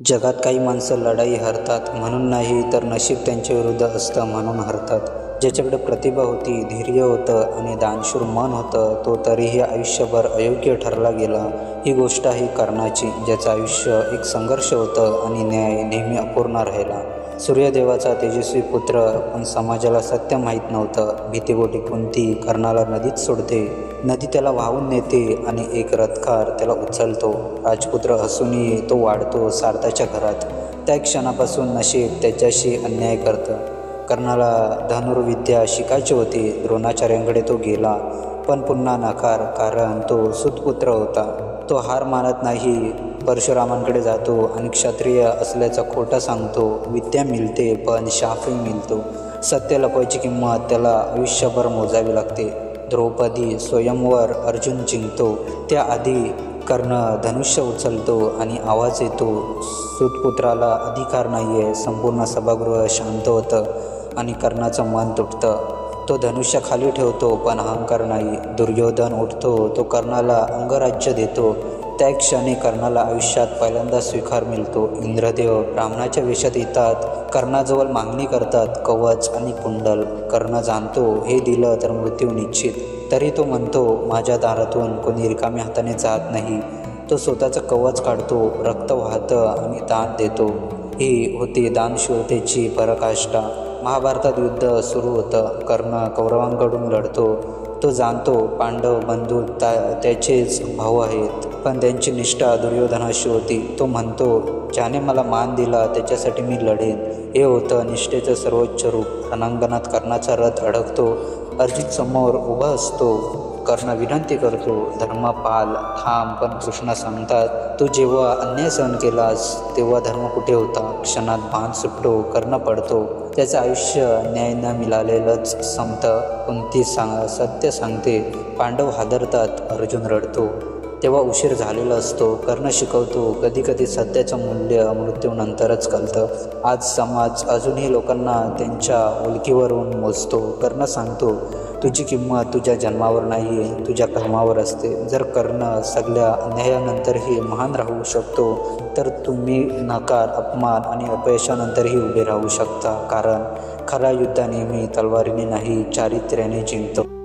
जगात काही माणसं लढाई हरतात म्हणून नाही तर नशीब त्यांच्या विरुद्ध असतं म्हणून हरतात. ज्याच्याकडे प्रतिभा होती धैर्य होतं आणि दानशूर मन होतं तो तरीही आयुष्यभर अयोग्य ठरला गेला. ही गोष्ट आहे कर्णाची ज्याचं आयुष्य एक संघर्ष होतं आणि न्याय नेहमी अपूर्ण राहिला. सूर्यदेवाचा तेजस्वी पुत्र पण समाजाला सत्य माहीत नव्हतं. भीतीबोटी कुंती कर्णाला नदीत सोडते. नदी त्याला वाहून नेते आणि एक रथकार त्याला उचलतो. राजपुत्र असूनही तो वाढतो सारथाच्या घरात. त्या क्षणापासून नशीब त्याच्याशी अन्याय करतं. कर्णाला धनुर्विद्या शिकायची होती. द्रोणाचार्यांकडे तो गेला पण पुन्हा नकार कारण तो सुतपुत्र होता. तो हार मानत नाही परशुरामांकडे जातो आणि क्षत्रिय असल्याचा खोटा सांगतो. विद्या मिळते पण शाफही मिळतो. सत्य लपवायची किंमत त्याला आयुष्यभर मोजावी लागते. द्रौपदी स्वयंवर अर्जुन जिंकतो. त्याआधी कर्ण धनुष्य उचलतो आणि आवाज येतो. सुतपुत्राला अधिकार नाही आहे संपूर्ण सभागृह शांत होतं आणि कर्णाचं मन तुटतं. तो धनुष्य खाली ठेवतो पण अहंकार नाही. दुर्योधन उठतो तो कर्णाला अंगराज्य देतो. त्या क्षणी कर्णाला आयुष्यात पहिल्यांदा स्वीकार मिळतो. इंद्रदेव ब्राह्मणाच्या वेशात येतात. कर्णाजवळ मागणी करतात. कवच आणि कुंडल. कर्ण जाणतो हे दिलं तर मृत्यू निश्चित. तरी तो म्हणतो माझ्या दारातून कोणी रिकाम्या हाताने जात नाही. तो स्वतःचं कवच काढतो रक्त वाहतं आणि दान देतो. ही होती दानशूरतेची पराकाष्ठा. महाभारतात युद्ध सुरू होतं. कर्ण कौरवांकडून लढतो. तो जाणतो पांडव बंधू ता त्याचेच भाऊ आहेत. पण त्यांची निष्ठा दुर्योधनाशी होती. तो म्हणतो ज्याने मला मान दिला त्याच्यासाठी मी लढेन. हे होतं निष्ठेचं सर्वोच्च रूप. रणांगणात कर्णाचा रथ अडकतो. अर्जित समोर उभा असतो. कर्ण विनंती करतो धर्मपाल थांब पण कृष्ण सांगतात तू जेव्हा अन्याय सहन केलास तेव्हा धर्म कुठे होता? क्षणात भान सुटतो कर्ण पडतो. त्याचं आयुष्य न्याय न मिळालेलंच संपतं. कोणती सांग सत्य सांगते. पांडव हादरतात अर्जुन रडतो. तेव्हा उशीर झालेला असतो कर्ण शिकवतो कधीकधी सध्याचं मूल्य मृत्यूनंतरच कळतं. आज समाज अजूनही लोकांना त्यांच्या ओळखीवरून मोजतो कर्ण सांगतो तुझी किंमत तुझ्या जन्मावर नाही आहे तुझ्या कर्मावर असते. जर कर्ण सगळ्या अन्यायानंतरही महान राहू शकतो तर तुम्ही नकार अपमान आणि अपयशानंतरही उभे राहू शकता. कारण खरा युद्ध नेहमी तलवारीने नाही चारित्र्याने जिंकतो.